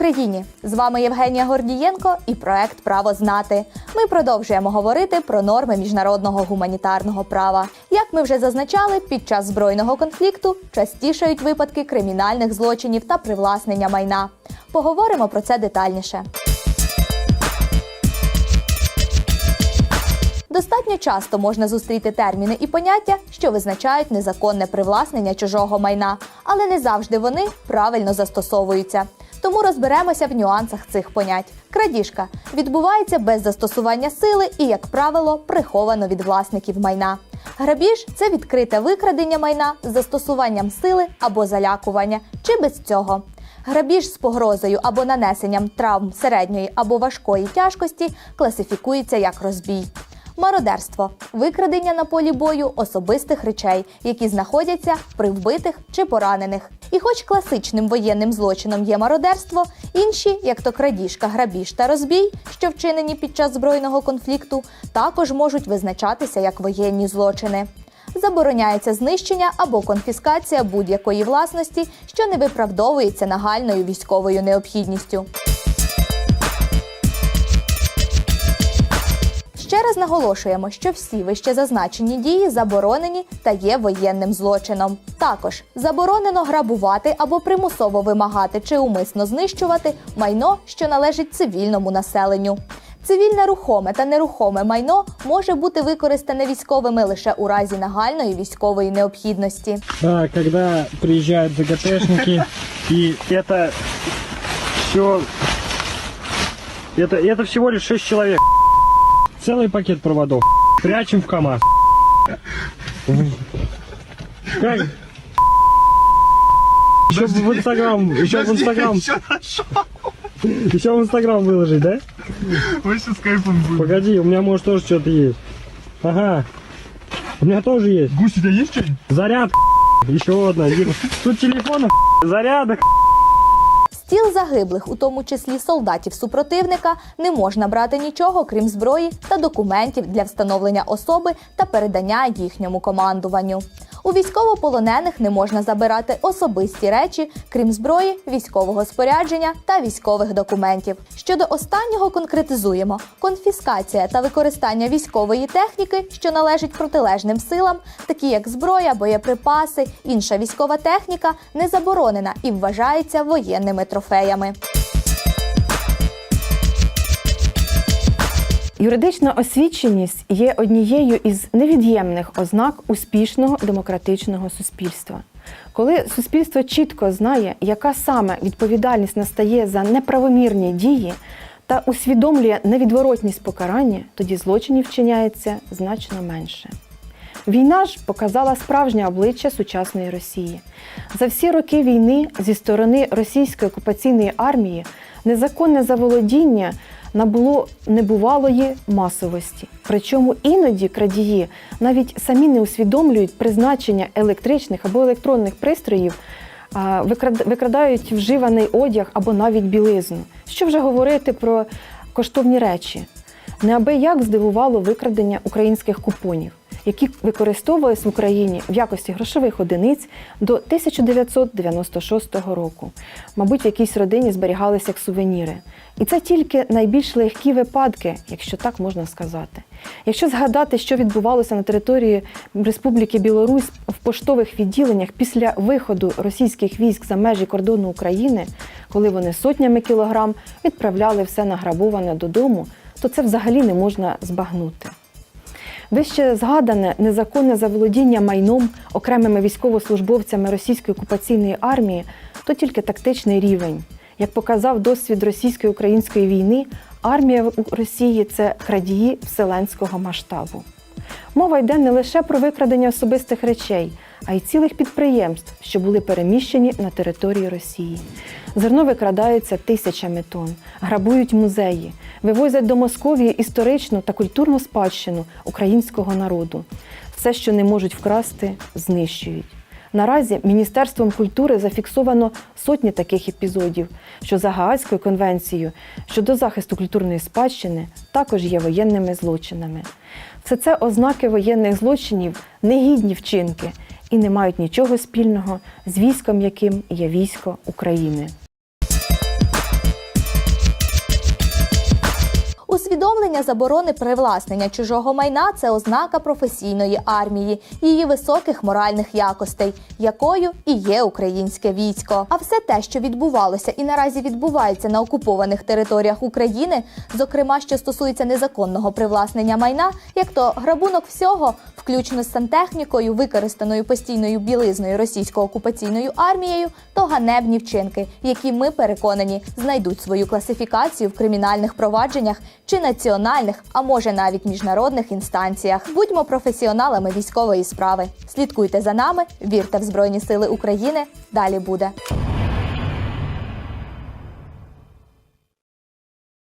Україні! З вами Євгенія Гордієнко і проект Право знати. Ми продовжуємо говорити про норми міжнародного гуманітарного права. Як ми вже зазначали, під час збройного конфлікту частішають випадки кримінальних злочинів та привласнення майна. Поговоримо про це детальніше. Достатньо часто можна зустріти терміни і поняття, що визначають незаконне привласнення чужого майна, але не завжди вони правильно застосовуються. Тому розберемося в нюансах цих понять. Крадіжка відбувається без застосування сили і, як правило, приховано від власників майна. Грабіж це відкрите викрадення майна з застосуванням сили або залякування, чи без цього. Грабіж з погрозою або нанесенням травм середньої або важкої тяжкості класифікується як розбій. Мародерство викрадення на полі бою особистих речей, які знаходяться при вбитих чи поранених. І хоч класичним воєнним злочином є мародерство, інші, як то крадіжка, грабіж та розбій, що вчинені під час збройного конфлікту, також можуть визначатися як воєнні злочини. Забороняється знищення або конфіскація будь-якої власності, що не виправдовується нагальною військовою необхідністю. Ще раз наголошуємо, що всі вище зазначені дії заборонені та є воєнним злочином. Також заборонено грабувати або примусово вимагати чи умисно знищувати майно, що належить цивільному населенню. Цивільне рухоме та нерухоме майно може бути використане військовими лише у разі нагальної військової необхідності. Да, когда приезжают ЗГТшники, и это все... Это, это всего лишь 6 человек. Целый пакет проводов. Прячем в КамАЗ. Как? Еще в Инстаграм, еще в Инстаграм, еще в Инстаграм выложить, да? Мы сейчас кайфом будем. Погоди, у меня может тоже что-то есть. Ага. У меня тоже есть. Гусь, у тебя есть что-нибудь? Заряд. Еще одна. Тут телефонов. Зарядок. Тіл загиблих, у тому числі солдатів супротивника, не можна брати нічого, крім зброї та документів для встановлення особи та передання їхньому командуванню. У військовополонених не можна забирати особисті речі, крім зброї, військового спорядження та військових документів. Щодо останнього конкретизуємо: конфіскація та використання військової техніки, що належить протилежним силам, такі як зброя, боєприпаси, інша військова техніка, не заборонена і вважається воєнними трофеями. Юридична освіченість є однією із невід'ємних ознак успішного демократичного суспільства. Коли суспільство чітко знає, яка саме відповідальність настає за неправомірні дії та усвідомлює невідворотність покарання, тоді злочинів вчиняється значно менше. Війна ж показала справжнє обличчя сучасної Росії. За всі роки війни зі сторони російської окупаційної армії незаконне заволодіння набуло небувалої масовості. Причому іноді крадії навіть самі не усвідомлюють призначення електричних або електронних пристроїв, викрадають вживаний одяг або навіть білизну. Що вже говорити про коштовні речі? Неабияк здивувало викрадення українських купонів, які використовувались в Україні в якості грошових одиниць до 1996 року. Мабуть, в якійсь родині зберігалися як сувеніри. І це тільки найбільш легкі випадки, якщо так можна сказати. Якщо згадати, що відбувалося на території Республіки Білорусь в поштових відділеннях після виходу російських військ за межі кордону України, коли вони сотнями кілограм відправляли все награбоване додому, то це взагалі не можна збагнути. Вище згадане незаконне заволодіння майном окремими військовослужбовцями російської окупаційної армії то тільки тактичний рівень. Як показав досвід російсько-української війни, армія Росії це крадії вселенського масштабу. Мова йде не лише про викрадення особистих речей, а й цілих підприємств, що були переміщені на території Росії. Зерно викрадається тисячами тонн, грабують музеї, вивозять до Московії історичну та культурну спадщину українського народу. Все, що не можуть вкрасти, знищують. Наразі Міністерством культури зафіксовано сотні таких епізодів, що за Гаазькою конвенцією щодо захисту культурної спадщини також є воєнними злочинами. Все це ознаки воєнних злочинів, негідні вчинки і не мають нічого спільного з військом, яким є військо України. Усвідомлення заборони привласнення чужого майна це ознака професійної армії, її високих моральних якостей, якою і є українське військо. А все те, що відбувалося і наразі відбувається на окупованих територіях України, зокрема, що стосується незаконного привласнення майна, як то грабунок всього, включно з сантехнікою, використаною постійною білизною російсько-окупаційною армією, то ганебні вчинки, які ми переконані знайдуть свою класифікацію в кримінальних провадженнях чи національних, а може навіть міжнародних інстанціях. Будьмо професіоналами військової справи. Слідкуйте за нами, вірте в Збройні Сили України. Далі буде.